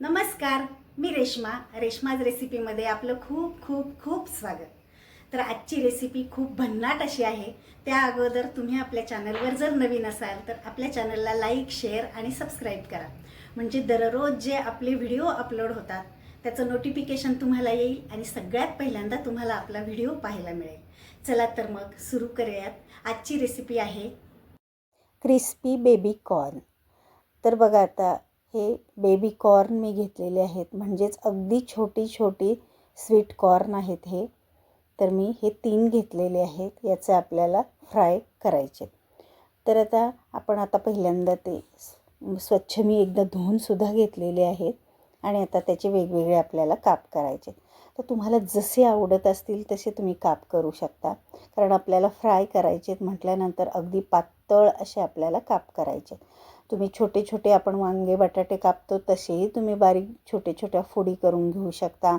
नमस्कार मी रेश्मा. रेश्माज रेसिपीमध्ये आपलं खूप खूप खूप स्वागत. तर आजची रेसिपी खूप भन्नाट अशी आहे. त्या अगोदर तुम्ही आपल्या चॅनलवर जर नवीन असाल तर आपल्या चॅनलला लाईक शेअर आणि सबस्क्राईब करा. म्हणजे दररोज जे आपले व्हिडिओ अपलोड होतात त्याचं नोटिफिकेशन तुम्हाला येईल आणि सगळ्यात पहिल्यांदा तुम्हाला आपला व्हिडिओ पाहायला मिळेल. चला तर मग सुरू करूयात. आजची रेसिपी आहे क्रिस्पी बेबी कॉर्न. तर बघा आता हे बेबी कॉर्न मी घेतलेले आहेत. म्हणजेच अगदी छोटी छोटी स्वीट कॉर्न आहेत हे. तर मी हे तीन घेतलेले आहेत. याचे आपल्याला फ्राय करायचे तर आता आपण आता पहिल्यांदा ते स्वच्छ मी एकदा धुवूनसुद्धा घेतलेले आहेत. आणि आता त्याचे वेगवेगळे आपल्याला काप करायचे तर तुम्हाला जसे आवडत असतील तसे तुम्ही काप करू शकता. कारण आपल्याला फ्राय करायचे म्हटल्यानंतर अगदी पातळ असे आपल्याला काप करायचे तुम्ही छोटे छोटे आपण वांगे बटाटे कापतो तसेही तुम्ही बारीक छोटे छोट्या फोडी करून घेऊ शकता.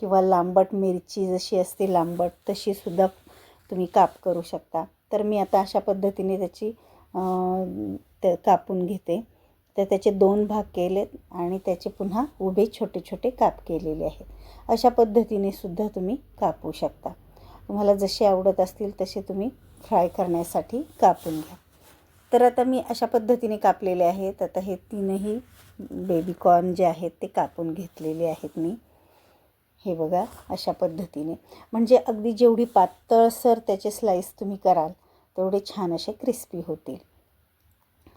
किंवा लांबट मिरची जशी असते लांबट तशीसुद्धा तुम्ही काप करू शकता. तर मी आता अशा पद्धतीने त्याची ते कापून घेते. तर त्याचे दोन भाग केलेत आणि त्याचे पुन्हा उभे छोटे छोटे काप केलेले आहेत. अशा पद्धतीने सुद्धा तुम्ही कापू शकता. तुम्हाला जसे आवडत असतील तसे तुम्ही फ्राय करण्यासाठी कापून घ्या. तर आता मी अशा पद्धतीने कापलेले आहेत. आता हे तीनही बेबी कॉर्न जे आहेत ते कापून घेतलेले आहेत मी. हे बघा अशा पद्धतीने. म्हणजे अगदी जेवढी पातळसर त्याचे स्लाईस तुम्ही कराल तेवढे छान असे क्रिस्पी होतील.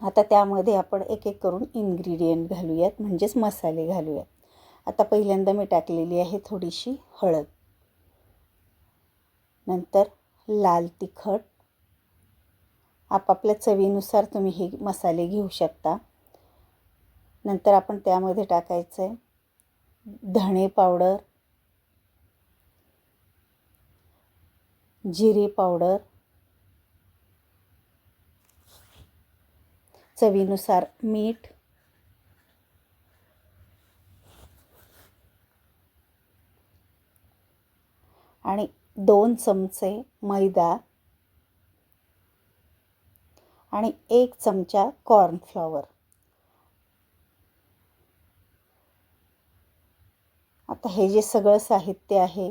आता त्यामध्ये आपण एक एक करून इन्ग्रेडियंट घालूयात म्हणजेच मसाले घालूयात. आता पहिल्यांदा मी टाकलेली आहे थोडीशी हळद. नंतर लाल तिखट. आपापल्या चवीनुसार तुम्ही हे मसाले घेऊ शकता. नंतर आपण त्यामध्ये टाकायचं आहे धणे पावडर जिरे पावडर. चवीनुसार मीठ आणि दोन चमचे मैदा. आणि एक चमचा कॉर्नफ्लॉवर आता हे जे सगळं साहित्य आहे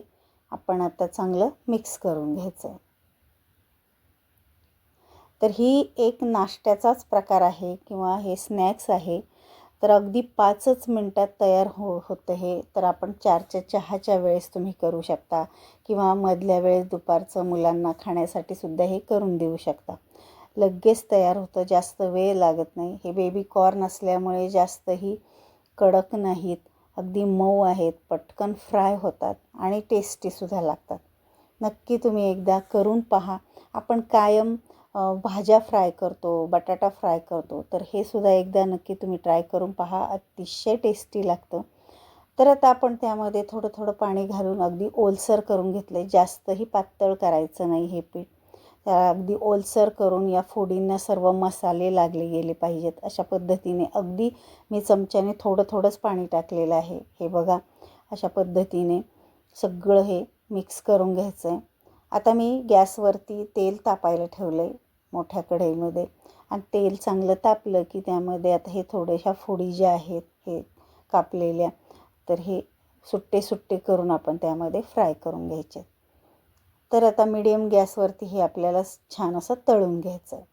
आपण आता चांगलं मिक्स करून घ्यायचं आहे तर ही एक नाश्त्याचाच प्रकार आहे किंवा हे स्नॅक्स आहे. तर अगदी पाचच मिनटात तयार हो होतं हे. तर आपण चारच्या चहाच्या वेळेस तुम्ही करू शकता किंवा मधल्या वेळेस दुपारचं मुलांना खाण्यासाठी सुद्धा हे करून देऊ शकता. लगेच तयार होतं. जास्त वेळ लागत नाही. हे बेबी कॉर्न असल्यामुळे जास्तही कडक नाहीत. अगदी मऊ आहेत. पटकन फ्राय होतात आणि टेस्टीसुद्धा लागतात. नक्की तुम्ही एकदा करून पहा. आपण कायम भाज्या फ्राय करतो बटाटा फ्राय करतो तर हे सुद्धा एकदा नक्की तुम्ही ट्राय करून पहा. अतिशय टेस्टी लागतं. तर आता आपण त्यामध्ये थोडं थोडं पाणी घालून अगदी ओलसर करून घेतले जास्तही पातळ करायचं नाही हे पीठ. त्या अगदी ओलसर करून या फोडींना सर्व मसाले लागले गेले पाहिजेत. अशा पद्धतीने अगदी मी चमच्याने थोडं थोडंच पाणी टाकलेलं आहे. हे बघा अशा पद्धतीने सगळं हे मिक्स करून घ्यायचं आहे आता मी गॅसवरती तेल तापायला ठेवलं आहे मोठ्या कढईमध्ये. आणि तेल चांगलं तापलं की त्यामध्ये आता हे थोड्याशा फोडी ज्या आहेत हे कापलेल्या तर हे सुट्टे सुट्टे करून आपण त्यामध्ये फ्राय करून घ्यायचे तर आता मीडियम गॅसवरती हे आपल्याला छान असं तळून घ्यायचं आहे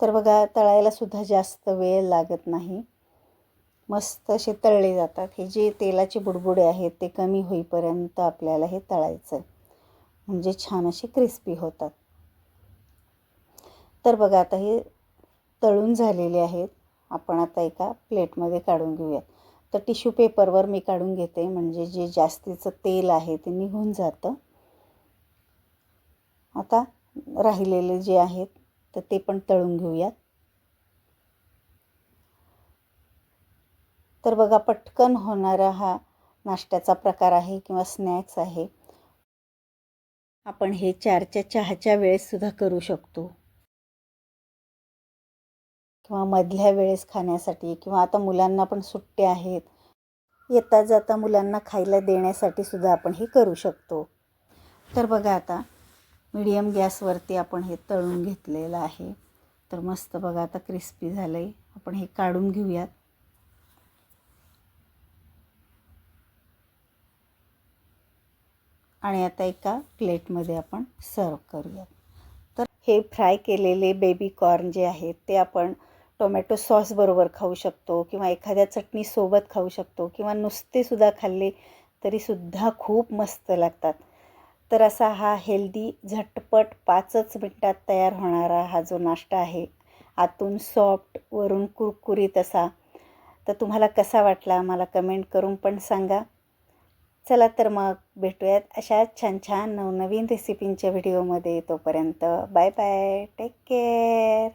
तर बघा तळायला सुद्धा जास्त वेळ लागत नाही. मस्त असे तळले जातात. हे जे तेलाचे बुडबुडे आहेत ते कमी होईपर्यंत आपल्याला हे तळायचं आहे म्हणजे छान असे क्रिस्पी होतात. तर बघा आता हे तळून झालेले आहेत. आपण आता एका प्लेटमध्ये काढून घेऊयात. तर टिश्यू पेपरवर मी काढून घेते म्हणजे जे जास्तीचं तेल आहे ते निघून जातं. आता राहिलेले जे आहेत तर ते पण तळून घेऊयात. तर बघा पटकन होणारा हा नाश्त्याचा प्रकार आहे किंवा स्नॅक्स आहे. आपण हे चारच्या चहाच्या वेळेससुद्धा करू शकतो. किंवा मधल्या वेळेस खाण्यासाठी किंवा आता मुलांना पण सुट्ट्या आहेत. येता जाता मुलांना खायला देण्यासाठी सुद्धा आपण हे करू शकतो. तर बघा आता मीडियम गॅसवरती आपण हे तळून घेतलेलं आहे. तर मस्त बघा आता क्रिस्पी झालं आहे आपण हे काढून घेऊयात. आणि आता एका प्लेटमध्ये आपण सर्व करूयात. तर हे फ्राय केलेले बेबी कॉर्न जे आहेत ते आपण टोमॅटो सॉसबरोबर खाऊ शकतो किंवा एखाद्या चटणीसोबत खाऊ शकतो किंवा नुसतेसुद्धा खाल्ले तरीसुद्धा खूप मस्त लागतात. तर असा हा हेल्दी झटपट पाचच मिनटात तयार होणारा हा जो नाश्ता आहे आतून सॉफ्ट वरून कुरकुरीत असा तर तुम्हाला कसा वाटला मला कमेंट करून पण सांगा. चला तर मग भेटूयात अशा छान छान नवनवीन रेसिपींच्या व्हिडिओमध्ये तोपर्यंत बाय बाय टेक केअर